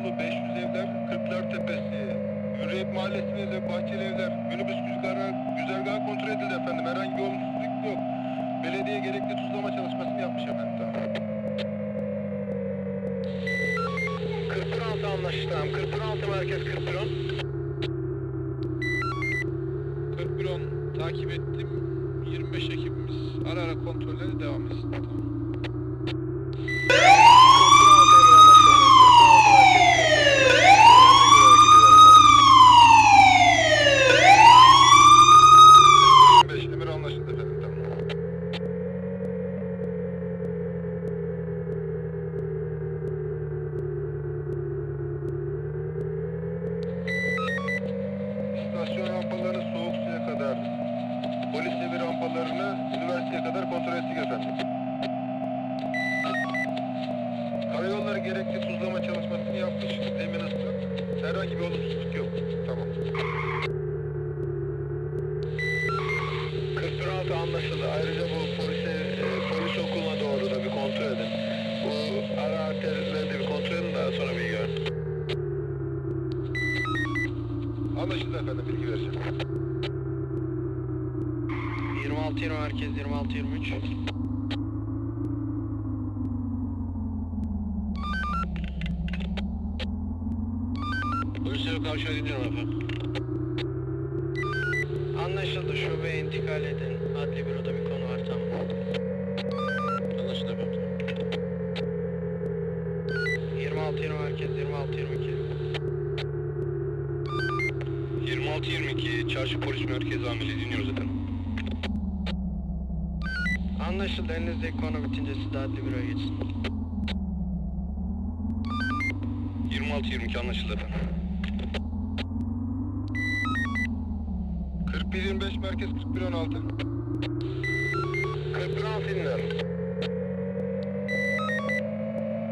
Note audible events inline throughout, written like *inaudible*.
Okulu 500 Evler Kırklar Tepesi Hürriyet Mahallesi ve Bahçeli Evler minibüs güzergahı, güzergahı kontrol edildi efendim. Herhangi bir olumsuzluk yok. Belediye gerekli tuzlama çalışmasını yapmış efendim. Tamam. Kırpıraltı anlaştı tamam. Kırpıraltı merkez Kırpıron. Kırpıron takip ettim. 25 ekibimiz ara ara kontrolleri devam etsin. Tamam. Evi rampalarını üniversiteye kadar kontrol ettik efendim. Karayolları gerekli tuzlama çalışmasını yapmış. Islak. Herhangi bir olumsuzluk yok. Tamam. 4116 anlaşıldı. Ayrıca bu polise, e, polis okuluna doğru da bir kontrol edin. Bu ara arterleri de bir kontrol edin daha sonra bilgi verin. Anlaşıldı efendim bilgi vereceğim. 26 20 merkez 26 23. Polise karşı dinliyorum efendim. Anlaşıldı şubeye intikal edin. Adli büroda bir konu var tamam. Anlaşıldı efendim. 26 20 merkez 26 22. 26-22 Çarşı Polis Merkezi Amiri dinliyoruz efendim. Anlaşıldı elinizdeki konu bitince siz de adli büroya geçin. 26-22 anlaşıldı efendim. 4125 merkez 4116. 4116 dinliyorum.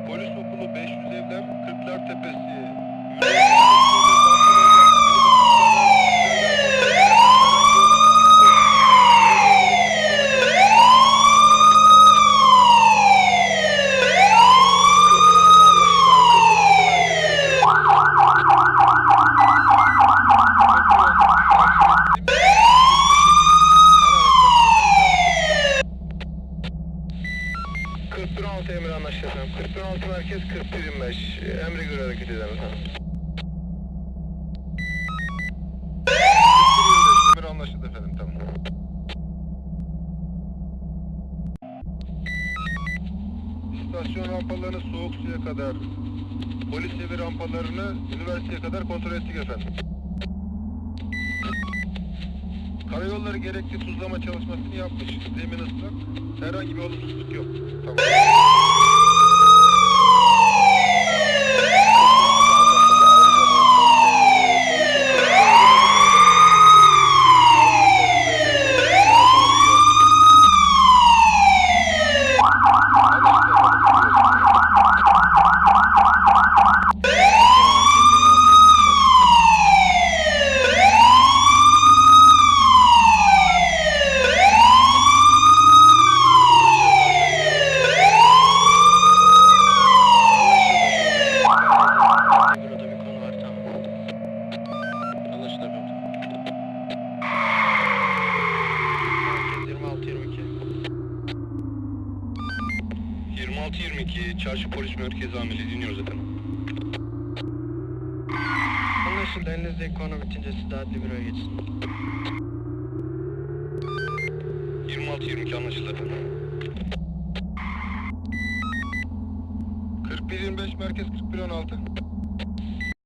Polis okulu 500 evler, Kırklar Tepesi. *laughs* anlaşıldı efendim. 4116 merkez 4125. Emre göre hareket edelim efendim. 4125 emir anlaşıldı efendim tamam. İstasyon rampalarını soğuk suya kadar, polis evi rampalarını üniversiteye kadar kontrol ettik efendim. Karayolları gerekli tuzlama çalışmasını yapmış. Zemin ıslak. Herhangi bir olumsuzluk yok. Tamam. Anlaşıldı şubeye intikal edin. Adli büroda bir konu var tamam. Anlaşıldı efendim. Merkez 26 22. 26-22 Çarşı Polis Merkezi Amiri dinliyoruz efendim. Anlaşıldı elinizdeki konu bitince siz de adli büroya geçin. 26-22 anlaşıldı efendim. 4125 merkez 4116.